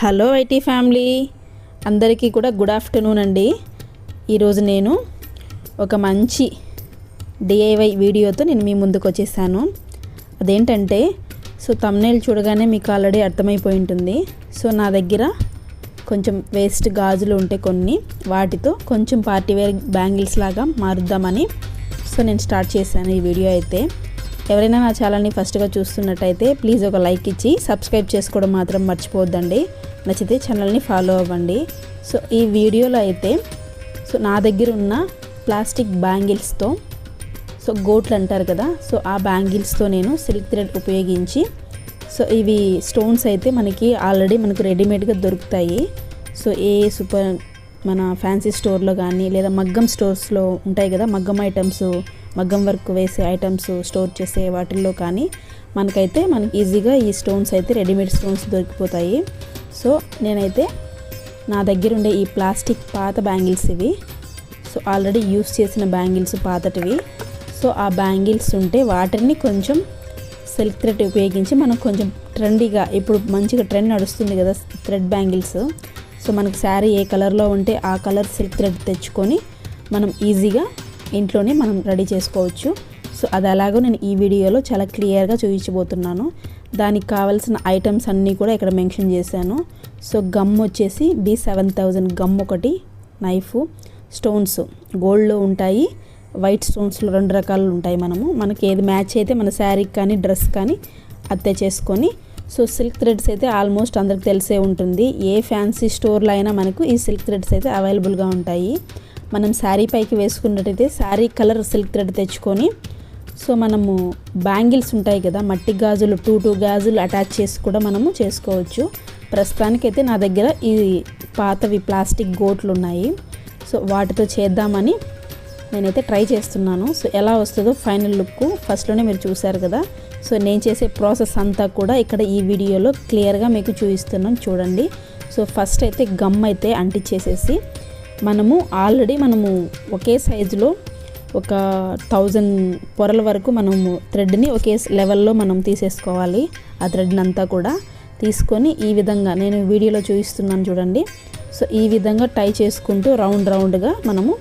Hello IT family. అందరికీ కూడా good afternoon అండి. ఈరోజు నేను ఒక మంచి డిఐవై వీడియోతో నేను మీ ముందుకు వచ్చేసాను. అదేంటంటే సో తమ్నేల్ చూడగానే మీకు ఆల్రెడీ అర్థమైపోయి ఉంటుంది. సో నా దగ్గర కొంచెం వేస్ట్ గాజులు ఉంటే కొన్ని వాటితో కొంచెం పార్టీవేర్ బ్యాంగిల్స్ లాగా మారుద్దామని. సో నేను స్టార్ట్ చేశాను ఈ వీడియో అయితే. ఎవరైనా నా ఛానల్ని ఫస్ట్గా చూస్తున్నట్టయితే ప్లీజ్ ఒక లైక్ ఇచ్చి సబ్స్క్రైబ్ చేసుకోవడం మాత్రం మర్చిపోవద్దండి. నచ్చితే ఛానల్ని ఫాలో అవ్వండి. సో ఈ వీడియోలో అయితే సో నా దగ్గర ఉన్న ప్లాస్టిక్ బ్యాంగిల్స్తో సో గోట్లు అంటారు కదా సో ఆ బ్యాంగిల్స్తో నేను సిల్క్ థ్రెడ్ ఉపయోగించి సో ఇవి స్టోన్స్ అయితే మనకి ఆల్రెడీ మనకు రెడీమేడ్గా దొరుకుతాయి. సో ఏ సూపర్ మన ఫ్యాన్సీ స్టోర్లో కానీ లేదా మగ్గం స్టోర్స్లో ఉంటాయి కదా మగ్గం ఐటమ్స్ మగ్గం వర్క్ వేసే ఐటమ్స్ స్టోర్ చేసే వాటిల్లో కానీ మనకైతే మనకి ఈజీగా ఈ స్టోన్స్ అయితే రెడీమేడ్ స్టోన్స్ దొరికిపోతాయి. సో నేనైతే నా దగ్గర ఉండే ఈ ప్లాస్టిక్ పాత బ్యాంగిల్స్ ఇవి సో ఆల్రెడీ యూస్ చేసిన బ్యాంగిల్స్ పాతటివి. సో ఆ బ్యాంగిల్స్ ఉంటే వాటిని కొంచెం సిల్క్ థ్రెడ్ ఉపయోగించి మనం కొంచెం ట్రెండీగా ఇప్పుడు మంచిగా ట్రెండ్ నడుస్తుంది కదా థ్రెడ్ బ్యాంగిల్స్ సో మనకు శారీ ఏ కలర్లో ఉంటే ఆ కలర్ సిల్క్ థ్రెడ్ తెచ్చుకొని మనం ఈజీగా ఇంట్లోనే మనం రెడీ చేసుకోవచ్చు. సో అది అలాగో నేను ఈ వీడియోలో చాలా క్లియర్గా చూపించబోతున్నాను. దానికి కావాల్సిన ఐటమ్స్ అన్నీ కూడా ఇక్కడ మెన్షన్ చేశాను. సో గమ్ వచ్చేసి బి సెవెన్ థౌజండ్ గమ్ ఒకటి నైఫ్ స్టోన్స్. గోల్డ్లో ఉంటాయి వైట్ స్టోన్స్లో రెండు రకాలు ఉంటాయి మనము. మనకి ఏది మ్యాచ్ అయితే మన శారీకి కానీ డ్రెస్ కానీ అత్తే చేసుకొని సో సిల్క్ థ్రెడ్స్ అయితే ఆల్మోస్ట్ అందరికి తెలిసే ఉంటుంది. ఏ ఫ్యాన్సీ స్టోర్లో అయినా మనకు ఈ సిల్క్ థ్రెడ్స్ అయితే అవైలబుల్గా ఉంటాయి. మనం శారీ పైకి వేసుకున్నట్టయితే శారీ కలర్ సిల్క్ థ్రెడ్ తెచ్చుకొని సో మనము బ్యాంగిల్స్ ఉంటాయి కదా మట్టి గాజులు టూ టూ గాజులు అటాచ్ చేసి కూడా మనము చేసుకోవచ్చు. ప్రస్తుతానికైతే నా దగ్గర ఈ పాతవి ప్లాస్టిక్ గోట్లు ఉన్నాయి. సో వాటితో చేద్దామని నేనైతే ట్రై చేస్తున్నాను. సో ఎలా వస్తుందో ఫైనల్ లుక్ ఫస్ట్లోనే మీరు చూసారు కదా. సో నేను చేసే ప్రాసెస్ అంతా కూడా ఇక్కడ ఈ వీడియోలో క్లియర్గా మీకు చూపిస్తున్నాను చూడండి. సో ఫస్ట్ అయితే గమ్ అయితే అంటించేసేసి మనము ఆల్రెడీ మనము ఒకే సైజులో ఒక థౌజండ్ పొరల వరకు మనము థ్రెడ్ని ఒకే లెవెల్లో మనం తీసేసుకోవాలి. ఆ థ్రెడ్ని అంతా కూడా తీసుకొని ఈ విధంగా నేను వీడియోలో చూపిస్తున్నాను చూడండి. సో ఈ విధంగా టై చేసుకుంటూ రౌండ్ రౌండ్గా మనము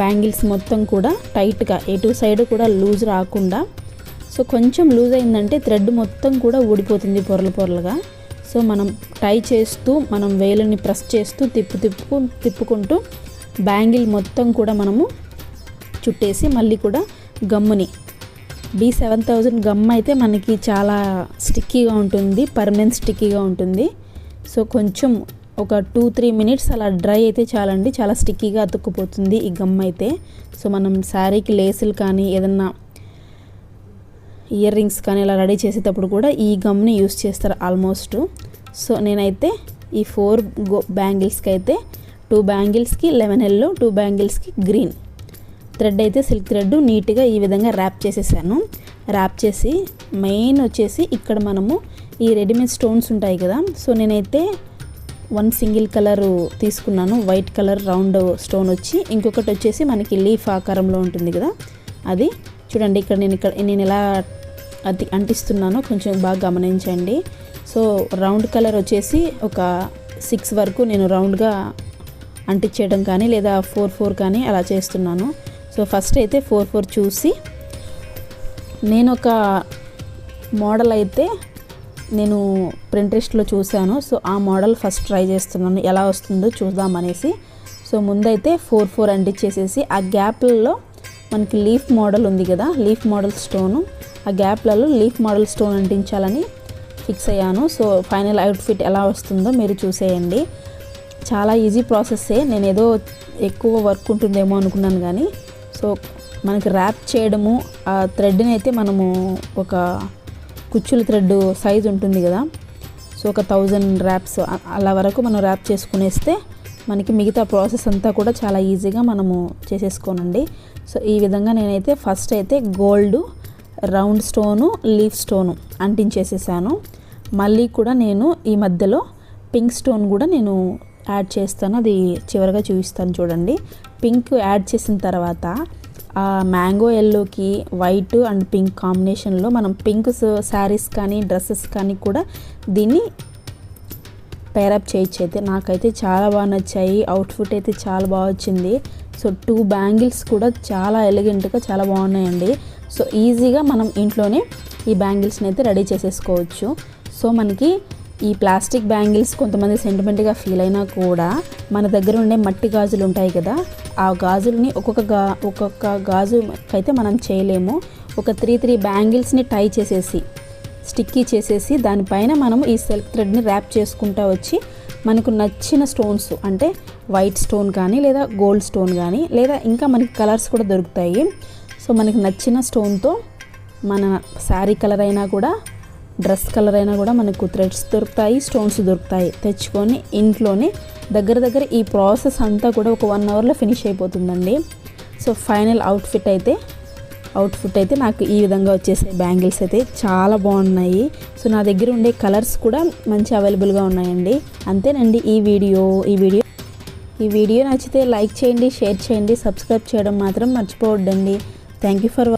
బ్యాంగిల్స్ మొత్తం కూడా టైట్గా ఎటు సైడ్ కూడా లూజ్ రాకుండా సో కొంచెం లూజ్ అయిందంటే థ్రెడ్ మొత్తం కూడా ఊడిపోతుంది పొరలు పొరలుగా. సో మనం టై చేస్తూ మనం వేలుని ప్రెస్ చేస్తూ తిప్పు తిప్పు తిప్పుకుంటూ బ్యాంగిల్ మొత్తం కూడా మనము చుట్టేసి మళ్ళీ కూడా గమ్ముని. బీ సెవెన్ థౌజండ్ గమ్ అయితే మనకి చాలా స్టిక్కీగా ఉంటుంది పర్మనెంట్ స్టిక్కీగా ఉంటుంది. సో కొంచెం ఒక టూ త్రీ మినిట్స్ అలా డ్రై అయితే చాలండి చాలా స్టిక్కీగా అతుక్కుపోతుంది ఈ గమ్ అయితే. సో మనం శారీకి లేసులు కానీ ఏదన్నా ఇయర్ రింగ్స్ కానీ ఇలా రెడీ చేసేటప్పుడు కూడా ఈ గమ్ని యూస్ చేస్తారు ఆల్మోస్ట్. సో నేనైతే ఈ ఫోర్ గో బ్యాంగిల్స్కి అయితే టూ బ్యాంగిల్స్కి లెవెన్ ఎల్లో టూ బ్యాంగిల్స్కి గ్రీన్. థ్రెడ్ అయితే సిల్క్ థ్రెడ్ నీట్గా ఈ విధంగా ర్యాప్ చేసేసాను. ర్యాప్ చేసి మెయిన్ వచ్చేసి ఇక్కడ మనము ఈ రెడీమేడ్ స్టోన్స్ ఉంటాయి కదా సో నేనైతే వన్ సింగిల్ కలర్ తీసుకున్నాను. వైట్ కలర్ రౌండ్ స్టోన్ వచ్చి ఇంకొకటి వచ్చేసి మనకి లీఫ్ ఆకారంలో ఉంటుంది కదా అది చూడండి ఇక్కడ నేను ఇక్కడ నేను ఎలా అది అంటిస్తున్నానో కొంచెం బాగా గమనించండి. సో రౌండ్ కలర్ వచ్చేసి ఒక సిక్స్ వరకు నేను రౌండ్గా అంటించేయడం కానీ లేదా ఫోర్ ఫోర్ కానీ అలా చేస్తున్నాను. సో ఫస్ట్ అయితే ఫోర్ ఫోర్ చూసి నేను ఒక మోడల్ అయితే నేను ప్రింట్రెస్ట్లో చూశాను. సో ఆ మోడల్ ఫస్ట్ ట్రై చేస్తున్నాను. ఎలా వస్తుందో చూద్దామనేసి. సో ముందైతే ఫోర్ ఫోర్ అంటించేసేసి ఆ గ్యాప్లలో మనకి లీఫ్ మోడల్ ఉంది కదా లీఫ్ మోడల్ స్టోను. ఆ గ్యాప్లలో లీఫ్ మోడల్ స్టోన్ అంటించాలని ఫిక్స్ అయ్యాను. సో ఫైనల్ అవుట్ఫిట్ ఎలా వస్తుందో మీరు చూసేయండి. చాలా ఈజీ ప్రాసెస్సే. నేను ఏదో ఎక్కువ వర్క్ ఉంటుందేమో అనుకున్నాను కానీ సో మనకి ర్యాప్ చేయడము ఆ థ్రెడ్ని అయితే మనము ఒక కుచ్చుల థ్రెడ్ సైజ్ ఉంటుంది కదా సో ఒక థౌజండ్ ర్యాప్స్ అలా వరకు మనం ర్యాప్ చేసుకునేస్తే మనకి మిగతా ప్రాసెస్ అంతా కూడా చాలా ఈజీగా మనము చేసేసుకోనండి. సో ఈ విధంగా నేనైతే ఫస్ట్ అయితే gold round stone leaf stone అంటించేసేసాను. మళ్ళీ కూడా నేను ఈ మధ్యలో పింక్ స్టోన్ కూడా నేను యాడ్ చేస్తాను. అది చివరిగా చూపిస్తాను చూడండి. పింక్ యాడ్ చేసిన తర్వాత ఆ మ్యాంగో ఎల్లోకి వైట్ అండ్ పింక్ కాంబినేషన్లో మనం పింక్ శారీస్ కానీ డ్రెస్సెస్ కానీ కూడా దీన్ని పేరప్ చేయొచ్చు అయితే నాకైతే చాలా బాగా నచ్చాయి. అవుట్ఫిట్ అయితే చాలా బాగా వచ్చింది. సో టూ బ్యాంగిల్స్ కూడా చాలా ఎలిగెంట్గా చాలా బాగున్నాయండి. సో ఈజీగా మనం ఇంట్లోనే ఈ బ్యాంగిల్స్ని అయితే రెడీ చేసేసుకోవచ్చు. సో మనకి ఈ ప్లాస్టిక్ బ్యాంగిల్స్ కొంతమంది సెంటిమెంట్గా ఫీల్ అయినా కూడా మన దగ్గర ఉండే మట్టి గాజులు ఉంటాయి కదా ఆ గాజుల్ని ఒక్కొక్క గా ఒక్కొక్క గాజు అయితే మనం చేయలేము. ఒక త్రీ త్రీ బ్యాంగిల్స్ని టై చేసేసి స్టిక్కీ చేసేసి దానిపైన మనం ఈ సెల్క్ థ్రెడ్ని ర్యాప్ చేసుకుంటా వచ్చి మనకు నచ్చిన స్టోన్స్ అంటే వైట్ స్టోన్ కానీ లేదా గోల్డ్ స్టోన్ కానీ లేదా ఇంకా మనకి కలర్స్ కూడా దొరుకుతాయి. సో మనకి నచ్చిన స్టోన్తో మన శారీ కలర్ అయినా కూడా డ్రెస్ కలర్ అయినా కూడా మనకు థ్రెడ్స్ దొరుకుతాయి స్టోన్స్ దొరుకుతాయి. తెచ్చుకొని ఇంట్లోనే దగ్గర దగ్గర ఈ ప్రాసెస్ అంతా కూడా ఒక వన్ అవర్లో ఫినిష్ అయిపోతుందండి. సో ఫైనల్ అవుట్ఫిట్ అయితే అవుట్ఫిట్ అయితే నాకు ఈ విధంగా వచ్చేసాయి. బ్యాంగిల్స్ అయితే చాలా బాగున్నాయి. సో నా దగ్గర ఉండే కలర్స్ కూడా మంచి అవైలబుల్గా ఉన్నాయండి. అంతేనండి ఈ వీడియో ఈ వీడియో. ఈ వీడియో నచ్చితే లైక్ చేయండి షేర్ చేయండి సబ్స్క్రైబ్ చేయడం మాత్రం మర్చిపోవద్దండి. Thank you for